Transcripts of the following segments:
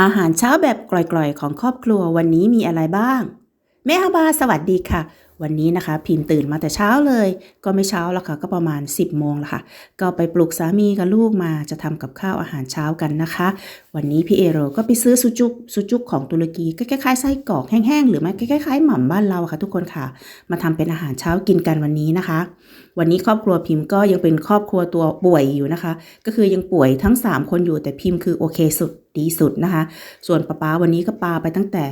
อาหารเช้าแบบกร่อยๆ ของครอบครัววันนี้มีอะไรบ้าง แม่ฮาบาสวัสดีค่ะ วันนี้นะคะ พิมพ์ตื่นมาแต่เช้าเลย ก็ไม่เช้าแล้วค่ะ ก็ประมาณ 10โมงแล้วค่ะ ก็ไปปลุกสามีกับลูกมาจะทำกับข้าวอาหารเช้ากันนะคะ วันนี้พี่เอโรก็ไปซื้อซูจุกซูจุกของตุรกีก็คล้ายๆไส้กรอกแห้งๆหรือไม่คล้ายๆหม่ำบ้านเราค่ะ ทุกคนค่ะ มาทำเป็นอาหารเช้ากินกันวันนี้นะคะ วันนี้ครอบครัวพิมพ์ก็ยังเป็นครอบครัวตัวป่วยอยู่นะคะ ก็คือยังป่วยทั้ง 3 คนอยู่แต่พิมพ์คือโอเคสุดดีสุดนะคะ ส่วนป้าป๊าวันนี้ก็ปาไปตั้งแต่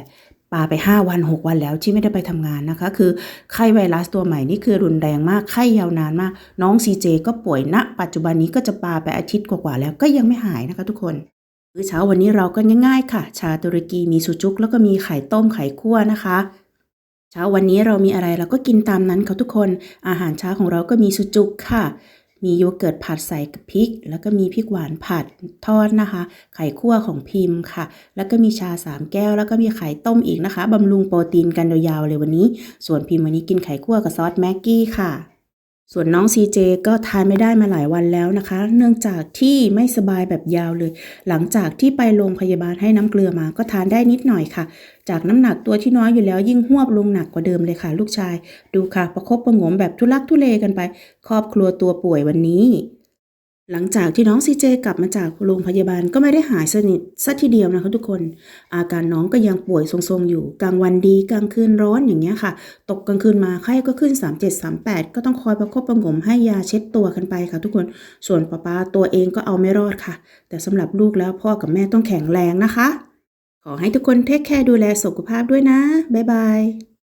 ปาไป 5 วัน 6 วันแล้วที่ไม่ได้ไปทำงานนะคะ คือไข้ไวรัสตัวใหม่นี่คือรุนแรงมากไข้ยาวนานมาก น้องซีเจก็ป่วยณปัจจุบันนี้ก็จะปาไปอาทิตย์กว่าๆแล้วก็ยังไม่หายนะคะทุกคนมื้อเช้าวันนี้เราก็ง่ายๆค่ะ ชาตุรกีมีซูจุก แล้วก็มีไข่ต้มไข่คั่วนะคะเช้าวันนี้เรามีอะไรเราก็กินตามนั้นค่ะทุกคน อาหารเช้าของเราก็มีสุจุกค่ะ มีโยเกิร์ตผัดใส่กับพริก แล้วก็มีพริกหวานผัดทอดนะคะ ไข่คั่วของพิมพ์ค่ะ แล้วก็มีชาสามแก้ว แล้วก็มีไข่ต้มอีกนะคะบำรุงโปรตีนกันยาวๆเลยวันนี้ ส่วนพิมพ์วันนี้กินไข่คั่วกับซอสแม็กกี้ค่ะ ส่วนน้องซีเจก็ทานไม่ได้มาหลายวันแล้วนะคะ เนื่องจากที่ไม่สบายแบบยาวเลย หลังจากที่ไปโรงพยาบาลให้น้ำเกลือมาก็ทานได้นิดหน่อยค่ะ จากน้ำหนักตัวที่น้อยอยู่แล้วยิ่งหวบลงหนักกว่าเดิมเลยค่ะ ลูกชาย ดูค่ะประคบประหงมแบบทุลักทุเลกันไป ครอบครัวตัวป่วยวันนี้ หลังจากที่น้องซีเจกลับมาจากโรงพยาบาลก็ไม่ได้หายสนิทสักทีเดียวนะคะทุกคน อาการน้องก็ยังป่วยทรงๆอยู่กลางวันดีกลางคืนร้อนอย่างเงี้ยค่ะ ตกกลางคืนมาไข้ก็ขึ้น 3738 ก็ต้องคอยประคบประงมให้ยาเช็ดตัวกันไปค่ะทุกคนส่วนป้าป้าตัวเองก็เอาไม่รอดค่ะ แต่สำหรับลูกแล้วพ่อกับแม่ต้องแข็งแรงนะคะ ขอให้ทุกคนเทคแคร์ดูแลสุขภาพด้วยนะบ๊ายบาย